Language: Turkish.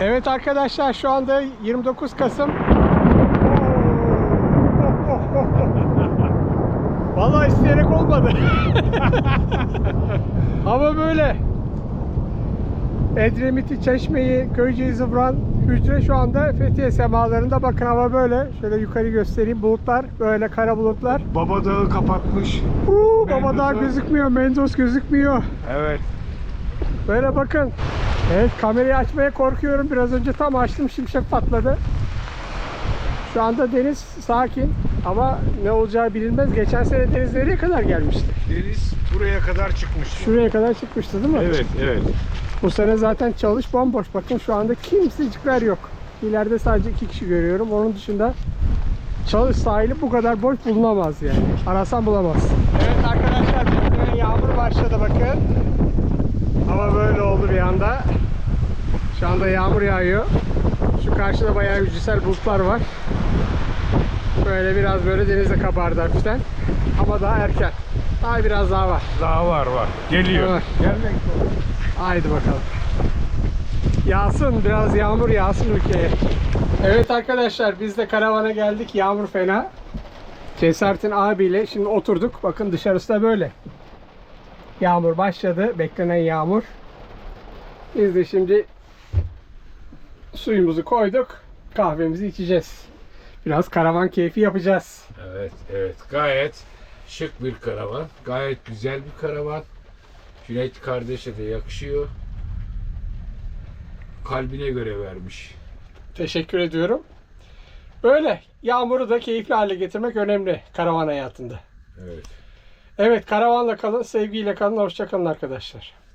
Evet arkadaşlar şu anda 29 Kasım. Vallahi isteyerek olmadı. Ama böyle. Edremit'i, Çeşme'yi, Köyceğiz, Zıbran, Hücre şu anda Fethiye semalarında. Bakın hava böyle. Şöyle yukarı göstereyim. Bulutlar böyle kara bulutlar. Baba Dağı kapatmış. Uuu baba Mendoza. gözükmüyor. Mendoz gözükmüyor. Evet. Böyle bakın. Evet kamerayı açmaya korkuyorum. Biraz önce tam açtım şimşek patladı. Şu anda deniz sakin ama ne olacağı bilinmez. Geçen sene deniz nereye kadar gelmişti? Deniz buraya kadar çıkmış. Şuraya kadar çıkmıştı değil mi? Evet, evet. Bu sene zaten çalış bomboş. Bakın şu anda kimsecikler yok. İleride sadece iki kişi görüyorum. Onun dışında çalış sahili bu kadar boş bulunamaz yani. Arasan bulamaz. Evet arkadaşlar yağmur başladı bakın. Hava böyle oldu bir anda. Şu anda yağmur yağıyor. Şu karşıda bayağı hücresel bulutlar var. Böyle biraz böyle denize kabardı hafiften. Ama daha erken. Daha biraz daha var. Daha var var. Geliyor. Evet. Gelmek üzere. Haydi bakalım. Yağsın biraz yağmur yağsın ülkeye. Evet arkadaşlar biz de karavana geldik. Yağmur fena. Cesaret'in abiyle şimdi oturduk. Bakın dışarısı da böyle. Yağmur başladı. Beklenen yağmur. Biz de şimdi suyumuzu koyduk. Kahvemizi içeceğiz. Biraz karavan keyfi yapacağız. Evet, evet. Gayet şık bir karavan. Gayet güzel bir karavan. Cüneyt kardeşe de yakışıyor. Kalbine göre vermiş. Teşekkür ediyorum. Böyle yağmuru da keyifli hale getirmek önemli karavan hayatında. Evet. Evet karavanla kalın, sevgiyle kalın, hoşça kalın arkadaşlar.